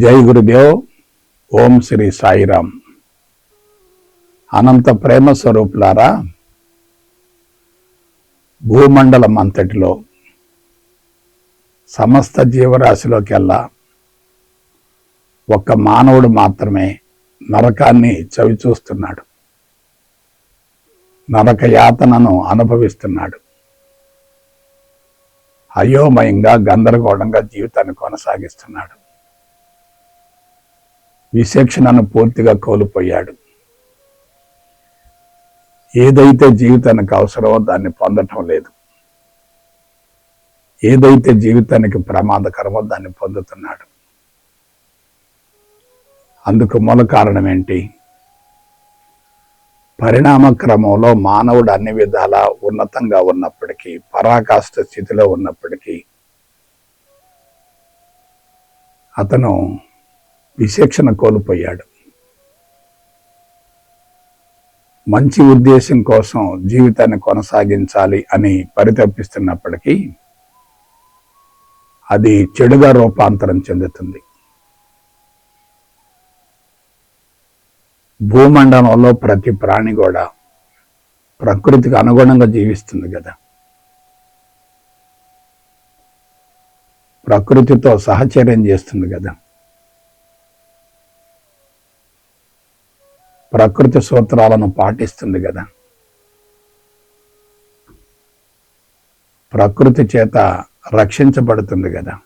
జై గురుదేవ్ ఓం శ్రీ సాయిరామ్. అనంత ప్రేమ స్వరూపులారా భూమండలం అంతటిలో సమస్త జీవరాశిలోకెల్లా ఒక్క మానవుడు మాత్రమే నరకాన్ని చవిచూస్తున్నాడు నరక యాతనను అనుభవిస్తున్నాడు. అయోమయంగా గందరగోళంగా జీవితాన్ని కొనసాగిస్తున్నాడు. విశేషణను పూర్తిగా కోల్పోయాడు. ఏదైతే జీవితానికి అవసరమో దాన్ని పొందటం లేదు. ఏదైతే జీవితానికి ప్రమాదకరమో దాన్ని పొందుతున్నాడు. అందుకు మూల కారణం ఏంటి? పరిణామ క్రమంలో మానవుడు అన్ని విధాలా ఉన్నతంగా ఉన్నప్పటికీ పరాకాష్ఠ స్థితిలో ఉన్నప్పటికీ అతను విశేషణ కోల్పోయాడు. మంచి ఉద్దేశం కోసం జీవితాన్ని కొనసాగించాలి అని పరితపిస్తున్నప్పటికీ అది చెడుగా రూపాంతరం చెందుతుంది. భూమండలంలో ప్రతి ప్రాణి కూడా ప్రకృతికి అనుగుణంగా జీవిస్తుంది కదా. ప్రకృతితో సహచర్యం చేస్తుంది కదా. ప్రకృతి సూత్రాలను పాటిస్తుంది కదా. ప్రకృతి చేత రక్షించబడుతుంది కదా.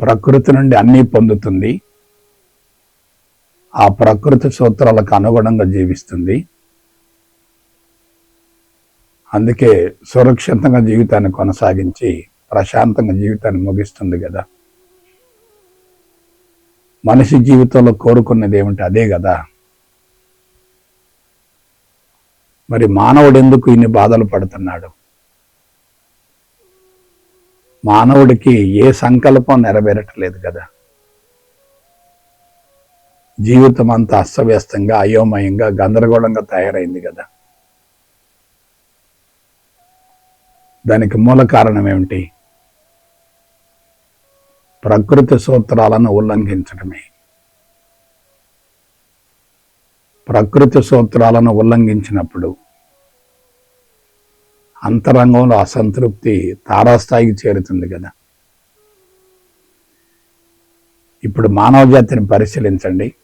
ప్రకృతి నుండి అన్నీ పొందుతుంది. ఆ ప్రకృతి సూత్రాలకు అనుగుణంగా జీవిస్తుంది. అందుకే సురక్షితంగా జీవితాన్ని కొనసాగించి ప్రశాంతంగా జీవితాన్ని ముగిస్తుంది కదా. మనిషి జీవితంలో కోరుకున్నది ఏమిటి? అదే కదా. మరి మానవుడు ఎందుకు ఇన్ని బాధలు పడుతున్నాడు? మానవుడికి ఏ సంకల్పం నెరవేరట్లేదు కదా. జీవితం అంతా అస్తవ్యస్తంగా అయోమయంగా గందరగోళంగా తయారైంది కదా. దానికి మూల కారణం ఏమిటి? ప్రకృతి సూత్రాలను ఉల్లంఘించడమే. ప్రకృతి సూత్రాలను ఉల్లంఘించినప్పుడు అంతరంగంలో అసంతృప్తి తారాస్థాయికి చేరుతుంది కదా. ఇప్పుడు మానవ జాతిని పరిశీలించండి.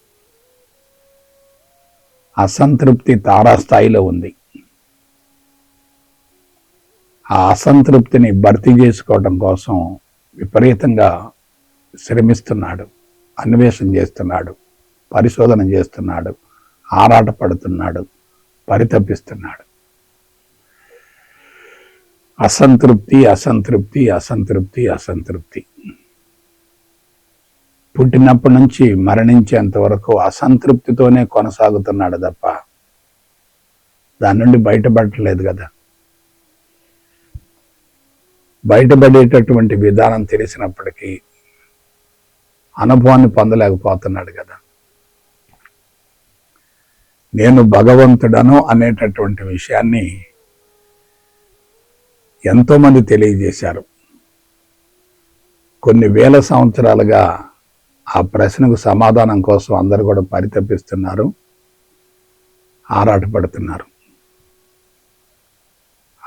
అసంతృప్తి తారాస్థాయిలో ఉంది. ఆ అసంతృప్తిని భర్తీ చేసుకోవడం కోసం విపరీతంగా శ్రమిస్తున్నాడు అన్వేషణ చేస్తున్నాడు పరిశోధన చేస్తున్నాడు ఆరాట పడుతున్నాడు పరితపిస్తున్నాడు. అసంతృప్తి అసంతృప్తి అసంతృప్తి అసంతృప్తి. పుట్టినప్పటి నుంచి మరణించేంత వరకు అసంతృప్తితోనే కొనసాగుతున్నాడు తప్ప దాని నుండి బయటపడలేదు కదా. బయటపడేటటువంటి విధానం తెలిసినప్పటికీ అనుభవాన్ని పొందలేకపోతున్నాడు కదా. నేను భగవంతుడను అనేటటువంటి విషయాన్ని ఎంతోమంది తెలియజేశారు. కొన్ని వేల సంవత్సరాలుగా ఆ ప్రశ్నకు సమాధానం కోసం అందరు కూడా పరితపిస్తున్నారు ఆరాటపడుతున్నారు.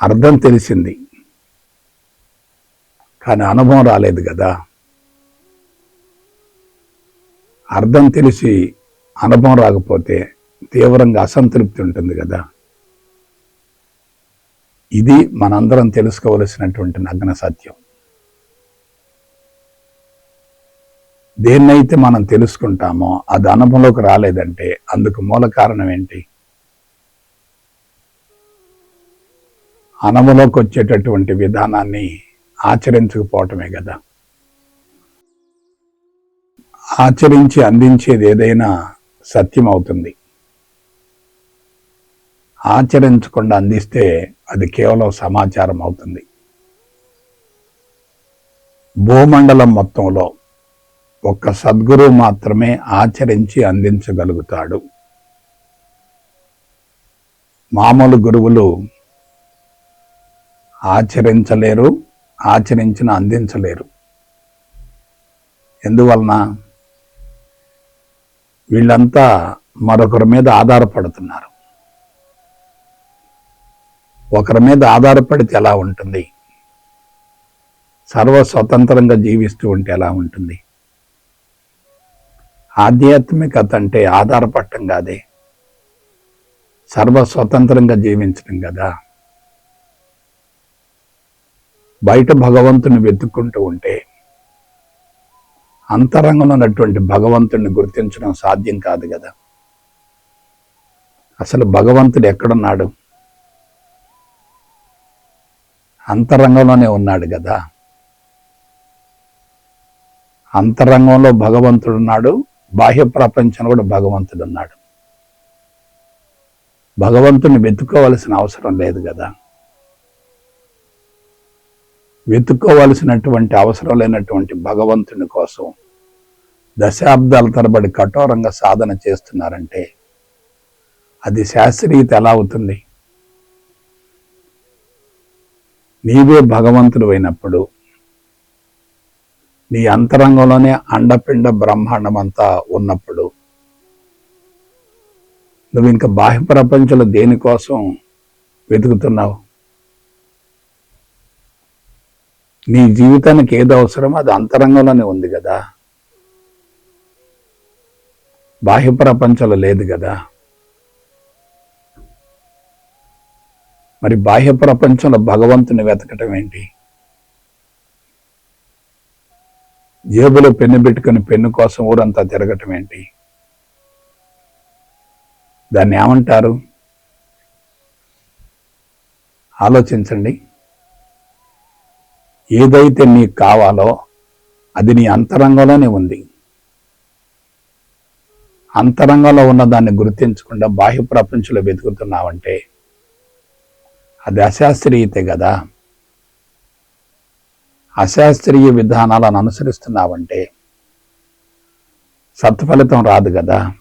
అర్థం తెలిసింది కానీ అనుభవం రాలేదు కదా. అర్థం తెలిసి అనుభవం రాకపోతే తీవ్రంగా అసంతృప్తి ఉంటుంది కదా. ఇది మనందరం తెలుసుకోవలసినటువంటి నగ్న సత్యం. దేన్నైతే మనం తెలుసుకుంటామో అది అనుభవంలోకి రాలేదంటే అందుకు మూల కారణం ఏంటి? అనుభవంలోకి వచ్చేటటువంటి విధానాన్ని ఆచరించకపోవటమే కదా. ఆచరించి అందించేది ఏదైనా సత్యం అవుతుంది ఆచరించకుండా అందిస్తే అది కేవలం సమాచారం అవుతుంది భూమండలం మొత్తంలో ఒక్క సద్గురు మాత్రమే ఆచరించి అందించగలుగుతాడు. మామూలు గురువులు ఆచరించలేరు ఆచరించిన అందించలేరు. ఎందువలన? వీళ్ళంతా మరొకరి మీద ఆధారపడుతున్నారు. ఒకరి మీద ఆధారపడితే ఎలా ఉంటుంది? సర్వ స్వతంత్రంగా జీవిస్తూ ఉంటే ఎలా ఉంటుంది? ఆధ్యాత్మికత అంటే ఆధారపడటం కాదే. సర్వ స్వతంత్రంగా జీవించడం కదా. బయట భగవంతుని వెతుక్కుంటూ ఉంటే అంతరంగంలో ఉన్నటువంటి భగవంతుడిని గుర్తించడం సాధ్యం కాదు కదా. అసలు భగవంతుడు ఎక్కడున్నాడు? అంతరంగంలోనే ఉన్నాడు కదా. అంతరంగంలో భగవంతుడు ఉన్నాడు బాహ్య ప్రపంచంలో కూడా భగవంతుడు ఉన్నాడు భగవంతుని వెతుక్కోవలసిన అవసరం లేదు కదా. వెతుక్కోవలసినటువంటి అవసరం లేనటువంటి భగవంతుని కోసం దశాబ్దాల తరబడి కఠోరంగా సాధన చేస్తున్నారంటే అది శాస్త్రీయత ఎలా అవుతుంది? నీవే భగవంతుడు అయినప్పుడు నీ అంతరంగంలోనే అండపిండ బ్రహ్మాండం అంతా ఉన్నప్పుడు నువ్వు ఇంకా బాహ్య ప్రపంచంలో దేనికోసం వెతుకుతున్నావు? నీ జీవితానికి ఏది అవసరమో అది అంతరంగంలోనే ఉంది కదా. బాహ్య ప్రపంచంలో లేదు కదా. మరి బాహ్య ప్రపంచంలో భగవంతుని వెతకటం ఏంటి? జేబులో పెన్ను పెట్టుకుని పెన్ను కోసం ఊరంతా తిరగటం ఏంటి? దాన్ని ఏమంటారు? ఆలోచించండి. ఏదైతే నీకు కావాలో అది నీ అంతరంగంలోనే ఉంది. అంతరంగంలో ఉన్న దాన్ని గుర్తించకుండా బాహ్య ప్రపంచంలో వెతుకుతున్నావంటే అది అశాస్త్రీయతే కదా. అశాస్త్రీయ విధానాలను అనుసరిస్తున్నావంటే సత్ఫలితం రాదు కదా.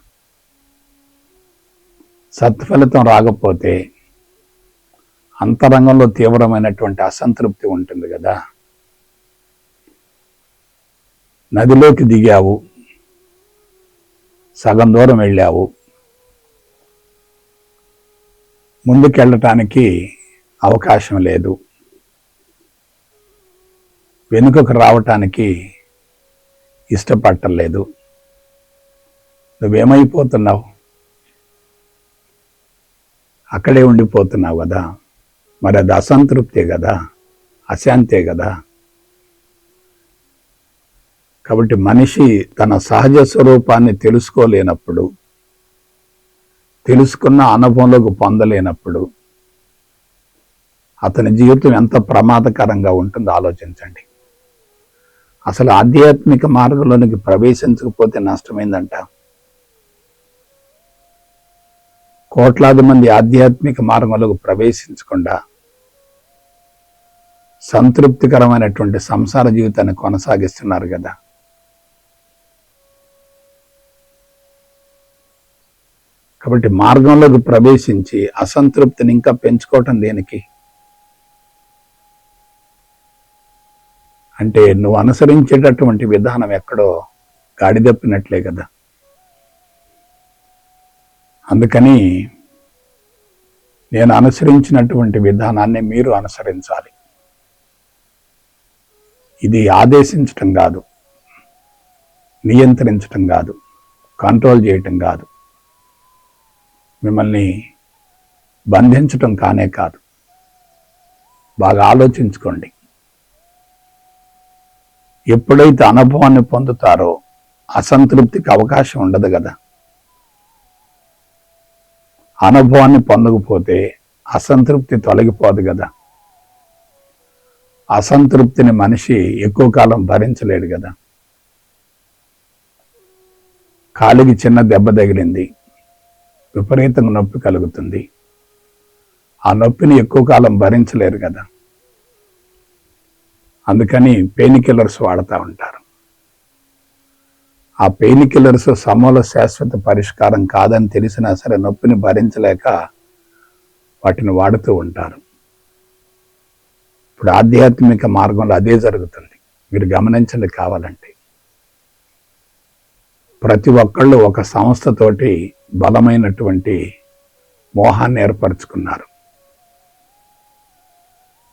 సత్ఫలితం రాకపోతే అంతరంగంలో తీవ్రమైనటువంటి అసంతృప్తి ఉంటుంది కదా. నదిలోకి దిగావు. సగం దూరం వెళ్ళావు. ముందుకెళ్ళటానికి అవకాశం లేదు. వెనుకకు రావటానికి ఇష్టపడటలేదు. నువ్వేమైపోతున్నావు? అక్కడే ఉండిపోతున్నావు కదా. మరి అది అసంతృప్తే కదా? అశాంతే కదా? కాబట్టి మనిషి తన సహజ స్వరూపాన్ని తెలుసుకోలేనప్పుడు తెలుసుకున్న అనుభవంలోకి పొందలేనప్పుడు అతని జీవితం ఎంత ప్రమాదకరంగా ఉంటుందో ఆలోచించండి. అసలు ఆధ్యాత్మిక మార్గంలోనికి ప్రవేశించకపోతే నష్టమైందంట? కోట్లాది మంది ఆధ్యాత్మిక మార్గంలోకి ప్రవేశించకుండా సంతృప్తికరమైనటువంటి సంసార జీవితాన్ని కొనసాగిస్తున్నారు కదా. కాబట్టి మార్గంలోకి ప్రవేశించి అసంతృప్తిని ఇంకా పెంచుకోవటం దేనికి? అంటే నువ్వు అనుసరించేటటువంటి విధానం ఎక్కడో గాడిదప్పినట్లే కదా. అందుకని నేను అనుసరించినటువంటి విధానాన్ని మీరు అనుసరించాలి. ఇది ఆదేశించటం కాదు. నియంత్రించటం కాదు. కంట్రోల్ చేయటం కాదు. మిమ్మల్ని బంధించటం కానే కాదు. బాగా ఆలోచించుకోండి. ఎప్పుడైతే అనుభవాన్ని పొందుతారో అసంతృప్తికి అవకాశం ఉండదు కదా. అనుభవాన్ని పొందకపోతే అసంతృప్తి తొలగిపోదు కదా. అసంతృప్తిని మనిషి ఎక్కువ కాలం భరించలేడు కదా. కాలికి చిన్న దెబ్బ తగిలింది. విపరీతంగా నొప్పి కలుగుతుంది. ఆ నొప్పిని ఎక్కువ కాలం భరించలేరు కదా. అందుకని పెయిన్ కిల్లర్స్ వాడుతూ ఉంటారు. ఆ పెయిన్ కిల్లర్స్ సమూల శాశ్వత పరిష్కారం కాదని తెలిసినా సరే నొప్పిని భరించలేక వాటిని వాడుతూ ఉంటారు. ఇప్పుడు ఆధ్యాత్మిక మార్గంలో అదే జరుగుతుంది. మీరు గమనించండి కావాలంటే. ప్రతి ఒక్కళ్ళు ఒక సంస్థతోటి బలమైనటువంటి మోహాన్ని ఏర్పరచుకున్నారు.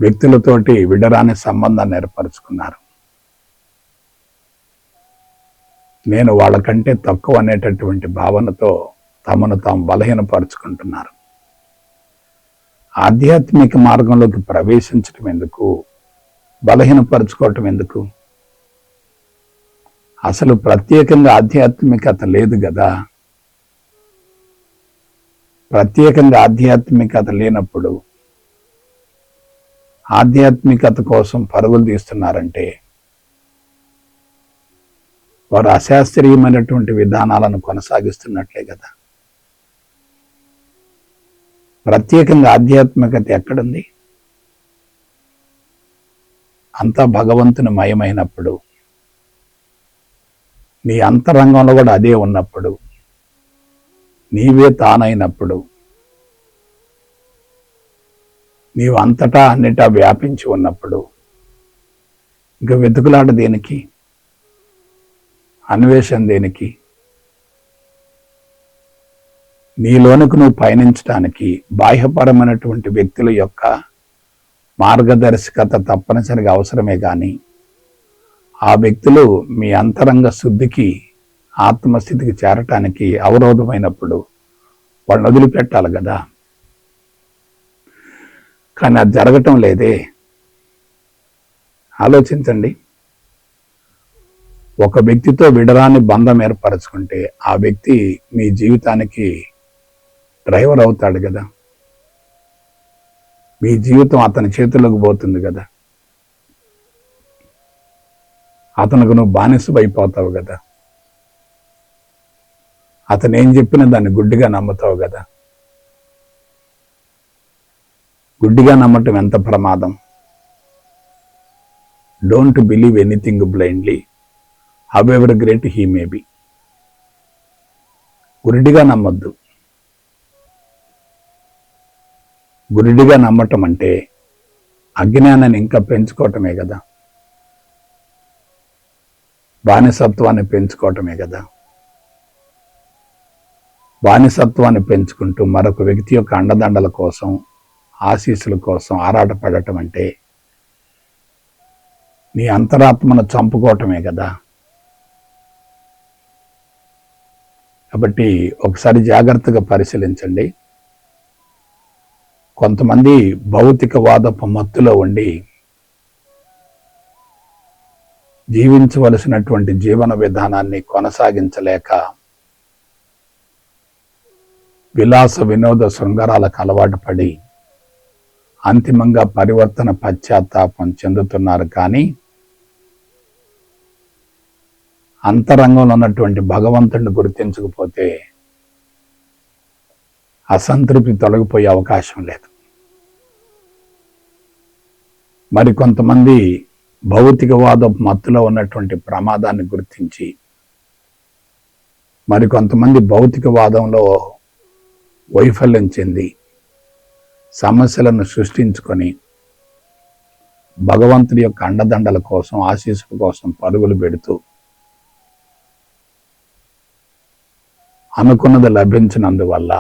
వ్యక్తులతోటి విడరాని సంబంధాన్ని ఏర్పరచుకున్నారు. నేను వాళ్ళకంటే తక్కువ అనేటటువంటి భావనతో తమను తాము బలహీనపరుచుకుంటున్నారు. ఆధ్యాత్మిక మార్గంలోకి ప్రవేశించటం ఎందుకు? బలహీనపరుచుకోవటం ఎందుకు? అసలు ప్రత్యేకంగా ఆధ్యాత్మికత లేదు కదా? ప్రత్యేకంగా ఆధ్యాత్మికత లేనప్పుడు ఆధ్యాత్మికత కోసం పరుగులు తీస్తున్నారంటే వారు అశాస్త్రీయమైనటువంటి విధానాలను కొనసాగిస్తున్నట్లే కదా. ప్రత్యేకంగా ఆధ్యాత్మికత ఎక్కడుంది? అంతా భగవంతుని మయమైనప్పుడు నీ అంతరంగంలో కూడా అదే ఉన్నప్పుడు నీవే తానైనప్పుడు నీవు అంతటా అన్నిటా వ్యాపించి ఉన్నప్పుడు ఇంకా వెతుకులాట దేనికి? అన్వేషణ దేనికి? నీలోనికి నువ్వు పయనించడానికి బాహ్యపరమైనటువంటి వ్యక్తుల యొక్క మార్గదర్శకత తప్పనిసరిగా అవసరమే కానీ ఆ వ్యక్తులు మీ అంతరంగ శుద్ధికి ఆత్మస్థితికి చేరటానికి అవరోధమైనప్పుడు వాళ్ళని వదిలిపెట్టాలి కదా. కానీ అది జరగటం లేదే. ఆలోచించండి. ఒక వ్యక్తితో విడరాని బంధం ఏర్పరచుకుంటే ఆ వ్యక్తి మీ జీవితానికి డ్రైవర్ అవుతాడు కదా. మీ జీవితం అతని చేతుల్లోకి పోతుంది కదా. అతనికి నువ్వు బానిస అయిపోతావు కదా. అతను ఏం చెప్పినా దాన్ని గుడ్డిగా నమ్ముతావు కదా. గుడ్డిగా నమ్మటం ఎంత ప్రమాదం? Don't believe anything blindly however great he may be గురిడిగా నమ్మద్దు. గురిడిగా నమ్మటం అంటే అజ్ఞానాన్ని ఇంకా పెంచుకోవటమే కదా. బానిసత్వాన్ని పెంచుకోవటమే కదా. బానిసత్వాన్ని పెంచుకుంటూ మరొక వ్యక్తి యొక్క అండదండల కోసం ఆశీస్సుల కోసం ఆరాటపడటం అంటే నీ అంతరాత్మను చంపుకోవటమే కదా. కాబట్టి ఒకసారి జాగ్రత్తగా పరిశీలించండి. కొంతమంది భౌతికవాదపు మత్తులో ఉండి జీవించవలసినటువంటి జీవన విధానాన్ని కొనసాగించలేక విలాస వినోద శృంగారాలకు అలవాటు పడి అంతిమంగా పరివర్తన పశ్చాత్తాపం చెందుతున్నారు. కానీ అంతరంగంలో ఉన్నటువంటి భగవంతుడిని గుర్తించకపోతే అసంతృప్తి తొలగిపోయే అవకాశం లేదు. మరి కొంతమంది భౌతికవాద మత్తులో ఉన్నటువంటి ప్రమాదాన్ని గుర్తించి మరి కొంతమంది భౌతికవాదంలో వైఫల్యం చెంది సమస్యలను సృష్టించుకొని భగవంతుడి యొక్క అండదండల కోసం ఆశీస్సుల కోసం పరుగులు పెడుతూ అనుకున్నది లభించినందువల్ల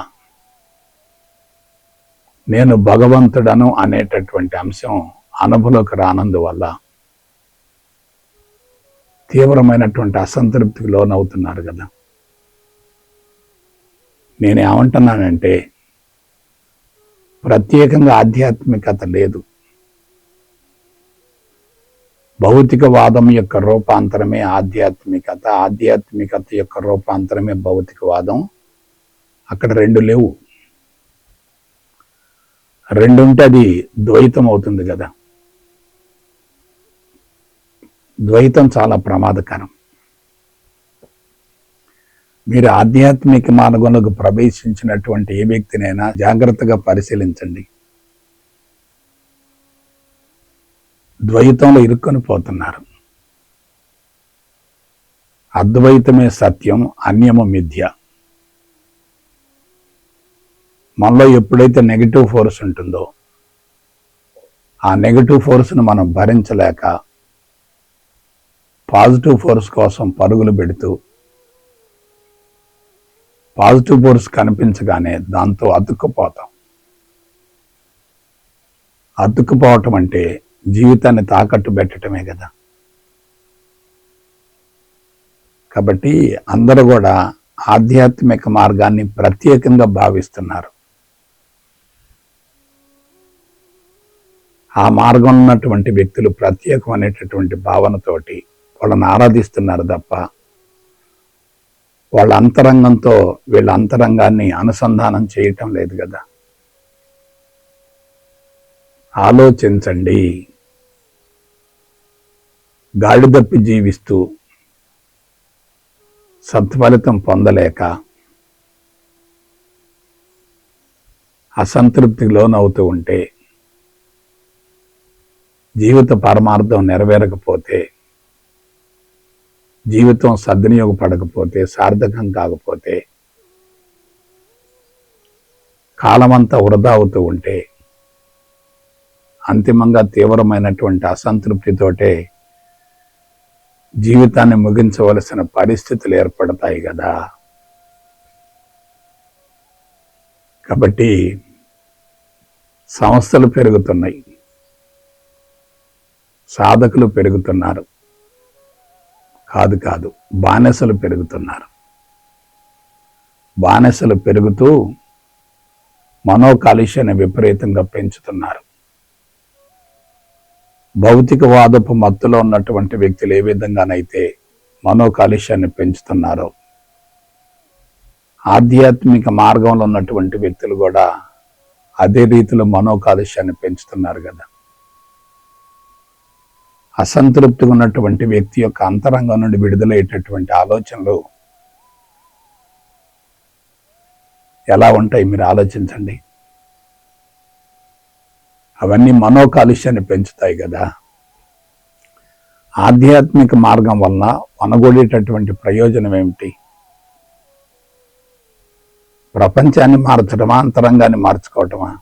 నేను భగవంతుడను అనేటటువంటి అంశం అనుభవంలోకి రానందువల్ల తీవ్రమైనటువంటి అసంతృప్తికి లోనవుతున్నారు కదా. నేనేమంటున్నానంటే ప్రత్యేకంగా ఆధ్యాత్మికత లేదు. భౌతికవాదం యొక్క రూపాంతరమే ఆధ్యాత్మికత ఆధ్యాత్మికత యొక్క రూపాంతరమే భౌతికవాదం. అక్కడ రెండు లేవు. రెండుంటే అది ద్వైతం అవుతుంది కదా. ద్వైతం చాలా ప్రమాదకరం. మీరు ఆధ్యాత్మిక మార్గంలోకి ప్రవేశించినటువంటి ఏ వ్యక్తినైనా జాగ్రత్తగా పరిశీలించండి. ద్వైతంలో ఇరుక్కొని పోతున్నారు. అద్వైతమే సత్యం అన్యము మిథ్య. మనలో ఎప్పుడైతే నెగిటివ్ ఫోర్స్ ఉంటుందో ఆ నెగిటివ్ ఫోర్స్ను మనం భరించలేక పాజిటివ్ ఫోర్స్ కోసం పరుగులు పెడుతూ పాజిటివ్ ఫోర్స్ కనిపించగానే దాంతో అతుక్కుపోతాం. అతుక్కుపోవటం అంటే జీవితాన్ని తాకట్టు పెట్టడమే కదా. కాబట్టి అందరూ కూడా ఆధ్యాత్మిక మార్గాన్ని ప్రత్యేకంగా భావిస్తున్నారు. ఆ మార్గం ఉన్నటువంటి వ్యక్తులు ప్రత్యేకమైనటువంటి భావనతోటి వాళ్ళని ఆరాధిస్తున్నారు తప్ప వాళ్ళ అంతరంగంతో వీళ్ళ అంతరంగాన్ని అనుసంధానం చేయటం లేదు కదా. ఆలోచించండి. గాడి తప్పి జీవిస్తూ సత్ఫలితం పొందలేక అసంతృప్తికి లోనవుతూ ఉంటే జీవిత పరమార్థం నెరవేరకపోతే జీవితం సద్వినియోగపడకపోతే సార్థకం కాకపోతే కాలమంతా వృధా అవుతూ ఉంటే అంతిమంగా తీవ్రమైనటువంటి అసంతృప్తితోటే జీవితాన్ని ముగించవలసిన పరిస్థితులు ఏర్పడతాయి కదా. కాబట్టి సంస్థలు పెరుగుతున్నాయి. సాధకులు పెరుగుతున్నారు. కాదు కాదు బానిసలు పెరుగుతున్నారు. బానిసలు పెరుగుతూ మనోకాలుష్యాన్ని విపరీతంగా పెంచుతున్నారు. భౌతికవాదపు మత్తులో ఉన్నటువంటి వ్యక్తులు ఏ విధంగానైతే మనోకాలుష్యాన్ని పెంచుతున్నారో ఆధ్యాత్మిక మార్గంలో ఉన్నటువంటి వ్యక్తులు కూడా అదే రీతిలో మనోకాలుష్యాన్ని పెంచుతున్నారు కదా. అసంతృప్తిగా ఉన్నటువంటి వ్యక్తి యొక్క అంతరంగం నుండి విడుదలయ్యేటటువంటి ఆలోచనలు ఎలా ఉంటాయి? మీరు ఆలోచించండి. అవన్నీ మనోకాలుష్యాన్ని పెంచుతాయి కదా. ఆధ్యాత్మిక మార్గం వలన వనగొడేటటువంటి ప్రయోజనం ఏమిటి? ప్రపంచాన్ని మార్చడమా? అంతరంగాన్ని మార్చుకోవటమా?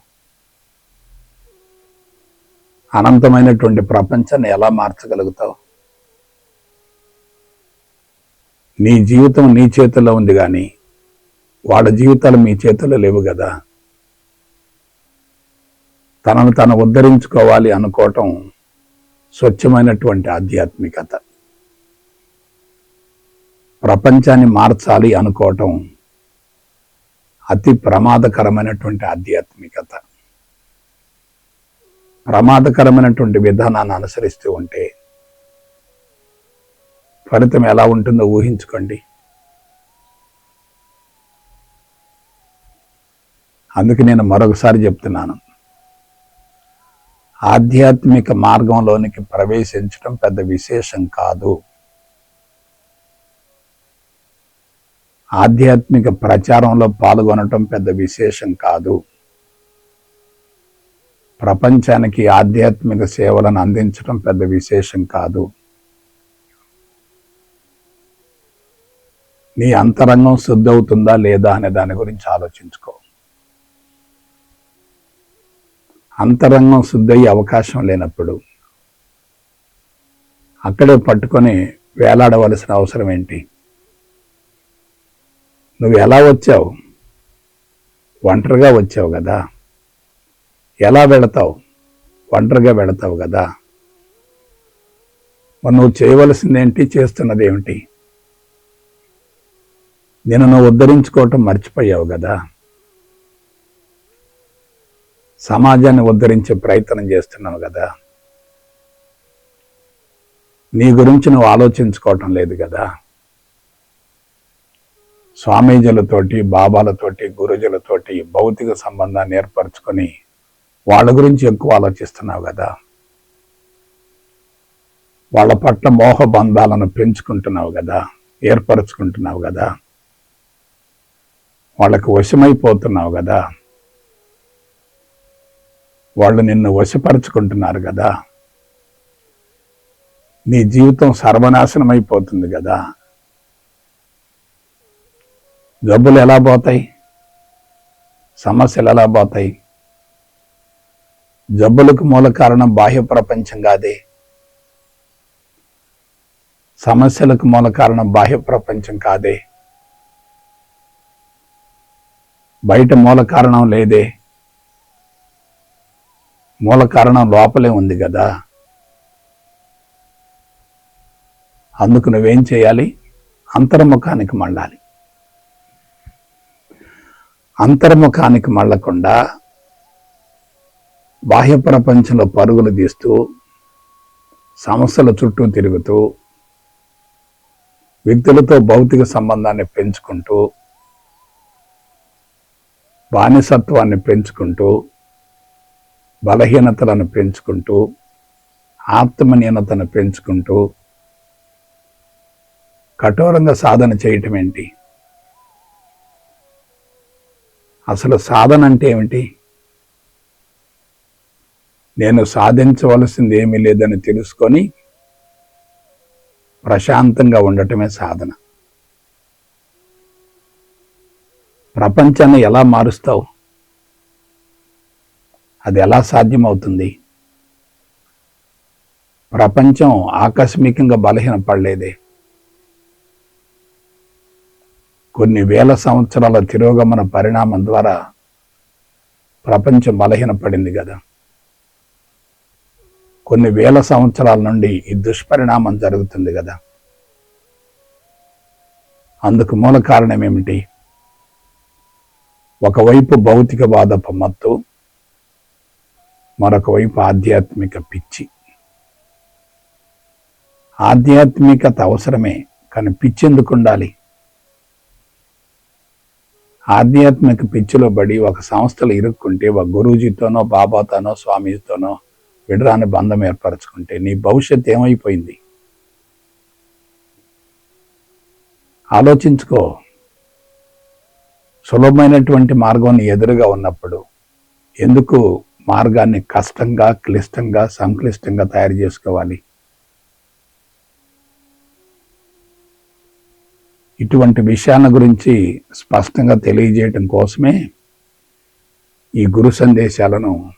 అనంతమైనటువంటి ప్రపంచాన్ని ఎలా మార్చగలుగుతావు? నీ జీవితం నీ చేతుల్లో ఉంది కానీ వాళ్ళ జీవితాలు మీ చేతుల్లో లేవు కదా తనను తను ఉద్ధరించుకోవాలి అనుకోవటం స్వచ్ఛమైనటువంటి ఆధ్యాత్మికత. ప్రపంచాన్ని మార్చాలి అనుకోవటం అతి ప్రమాదకరమైనటువంటి ఆధ్యాత్మికత. ప్రమాదకరమైనటువంటి విధానాన్ని అనుసరిస్తూ ఉంటే ఫలితం ఎలా ఉంటుందో ఊహించుకోండి. అందుకే నేను మరొకసారి చెప్తున్నాను. ఆధ్యాత్మిక మార్గంలోనికి ప్రవేశించడం పెద్ద విశేషం కాదు. ఆధ్యాత్మిక ప్రచారంలో పాల్గొనటం పెద్ద విశేషం కాదు. ప్రపంచానికి ఆధ్యాత్మిక సేవలను అందించడం పెద్ద విశేషం కాదు. నీ అంతరంగం శుద్ధవుతుందా లేదా అనే దాని గురించి ఆలోచించుకో. అంతరంగం శుద్ధయ్యే అవకాశం లేనప్పుడు అక్కడే పట్టుకొని వేలాడవలసిన అవసరం ఏంటి? నువ్వు ఎలా వచ్చావు? ఒంటరిగా వచ్చావు కదా. ఎలా వెళతావు? ఒంటరిగా వెళతావు కదా. మరి నువ్వు చేయవలసింది ఏంటి చేస్తున్నది ఏమిటి నేను నువ్వు ఉద్ధరించుకోవటం మర్చిపోయావు కదా. సమాజాన్ని ఉద్ధరించే ప్రయత్నం చేస్తున్నావు కదా. నీ గురించి నువ్వు ఆలోచించుకోవటం లేదు కదా. స్వామీజీలతోటి బాబాలతోటి గురుజులతోటి భౌతిక సంబంధాన్ని ఏర్పరచుకొని వాళ్ళ గురించి ఎక్కువ ఆలోచిస్తున్నావు కదా. వాళ్ళ పట్ల మోహ బంధాలను పెంచుకుంటున్నావు కదా. ఏర్పరచుకుంటున్నావు కదా. వాళ్ళకి వశమైపోతున్నావు కదా. వాళ్ళు నిన్ను వశపరుచుకుంటున్నారు కదా. నీ జీవితం సర్వనాశనం అయిపోతుంది కదా. జబ్బులు ఎలా పోతాయి? సమస్యలు ఎలా పోతాయి? జబ్బులకు మూల కారణం బాహ్య ప్రపంచం కాదే సమస్యలకు మూల కారణం బాహ్య ప్రపంచం కాదే. బయట మూల కారణం లేదే. మూల కారణం లోపలే ఉంది కదా అందుకు నువ్వేం చేయాలి? అంతర్ముఖానికి మళ్ళాలి. అంతర్ముఖానికి మళ్ళకుండా బాహ్య ప్రపంచంలో పరుగులు తీస్తూ సమస్యల చుట్టూ తిరుగుతూ వ్యక్తులతో భౌతిక సంబంధాన్ని పెంచుకుంటూ బానిసత్వాన్ని పెంచుకుంటూ బలహీనతలను పెంచుకుంటూ ఆత్మనీయతను పెంచుకుంటూ కఠోరంగా సాధన చేయటం ఏంటి అసలు సాధన అంటే ఏమిటి? నేను సాధించవలసింది ఏమీ లేదని తెలుసుకొని ప్రశాంతంగా ఉండటమే సాధన. ప్రపంచాన్ని ఎలా మారుస్తావు? అది ఎలా సాధ్యమవుతుంది? ప్రపంచం ఆకస్మికంగా బలహీనపడలేదే. కొన్ని వేల సంవత్సరాల తిరోగమన పరిణామం ద్వారా ప్రపంచం బలహీనపడింది కదా. కొన్ని వేల సంవత్సరాల నుండి ఈ దుష్పరిణామం జరుగుతుంది కదా. అందుకు మూల కారణం ఏమిటి? ఒకవైపు భౌతికవాదపు మత్తు మరొక వైపు ఆధ్యాత్మిక పిచ్చి. ఆధ్యాత్మికత అవసరమే కానీ పిచ్చి ఎందుకు ఉండాలి? ఆధ్యాత్మిక పిచ్చిలో పడి ఒక సంస్థలు ఇరుక్కుంటే ఒక గురూజీతోనో బాబాతోనో స్వామీజీతోనో విడరాని బంధం ఏర్పరచుకుంటే నీ భవిష్యత్ ఏమైపోయింది? ఆలోచించుకో. సులభమైనటువంటి మార్గం నీ ఎదురుగా ఉన్నప్పుడు ఎందుకు మార్గాన్ని కష్టంగా క్లిష్టంగా సంక్లిష్టంగా తయారు చేసుకోవాలి? ఇటువంటి విషయాల గురించి స్పష్టంగా తెలియజేయటం కోసమే ఈ గురు సందేశాలను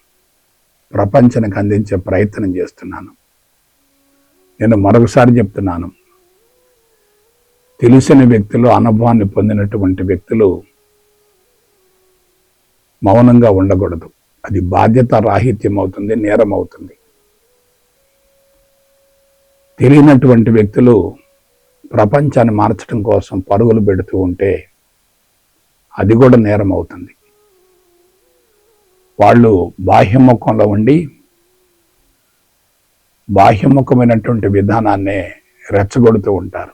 ప్రపంచానికి అందించే ప్రయత్నం చేస్తున్నాను. నేను మరొకసారి చెప్తున్నాను. తెలిసిన వ్యక్తులు అనుభవాన్ని పొందినటువంటి వ్యక్తులు మౌనంగా ఉండకూడదు. అది బాధ్యత రాహిత్యం అవుతుంది నేరం అవుతుంది తెలియనటువంటి వ్యక్తులు ప్రపంచాన్ని మార్చడం కోసం పరుగులు పెడుతూ ఉంటే అది కూడా నేరం అవుతుంది వాళ్ళు బాహ్యముఖంలో ఉండి బాహ్యముఖమైనటువంటి విధానాన్నే రెచ్చగొడుతూ ఉంటారు.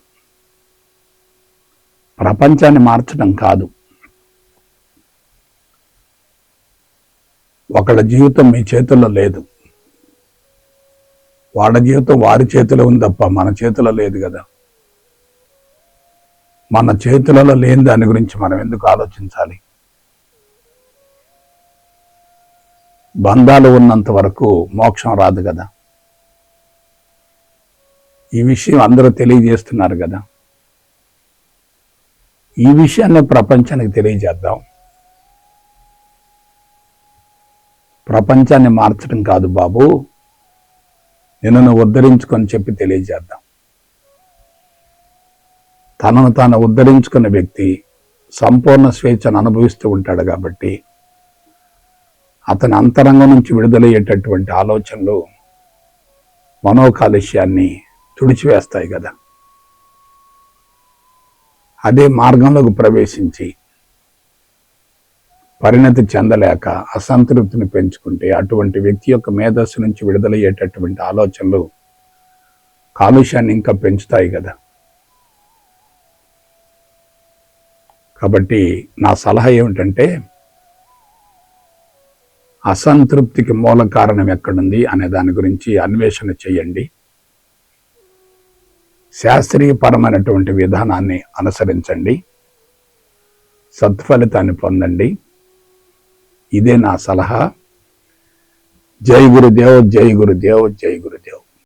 ప్రపంచాన్ని మార్చడం కాదు. ఒకళ్ళ జీవితం మీ చేతుల్లో లేదు. వాళ్ళ జీవితం వారి చేతిలో ఉంది తప్ప మన చేతిలో లేదు కదా. మన చేతులలో లేని దాని గురించి మనం ఎందుకు ఆలోచించాలి? బంధాలు ఉన్నంత వరకు మోక్షం రాదు కదా. ఈ విషయం అందరూ తెలియజేస్తున్నారు కదా. ఈ విషయాన్ని ప్రపంచానికి తెలియజేద్దాం. ప్రపంచాన్ని మార్చడం కాదు బాబు. నిన్ను ఉద్ధరించుకొని చెప్పి తెలియజేద్దాం. తనను తాను ఉద్ధరించుకున్న వ్యక్తి సంపూర్ణ స్వేచ్ఛను అనుభవిస్తూ ఉంటాడు కాబట్టి అతని అంతరంగం నుంచి విడుదలయ్యేటటువంటి ఆలోచనలు మనోకాలుష్యాన్ని తుడిచివేస్తాయి కదా. అదే మార్గంలోకి ప్రవేశించి పరిణతి చెందలేక అసంతృప్తిని పెంచుకుంటే అటువంటి వ్యక్తి యొక్క మేధస్సు నుంచి విడుదలయ్యేటటువంటి ఆలోచనలు కాలుష్యాన్ని ఇంకా పెంచుతాయి కదా. కాబట్టి నా సలహా ఏమిటంటే అసంతృప్తికి మూల కారణం ఎక్కడుంది అనే దాని గురించి అన్వేషణ చేయండి. శాస్త్రీయపరమైనటువంటి విధానాన్ని అనుసరించండి. సత్ఫలితాన్ని పొందండి. ఇదే నా సలహా. జై గురుదేవ్ జై గురుదేవ్ జై గురుదేవ్.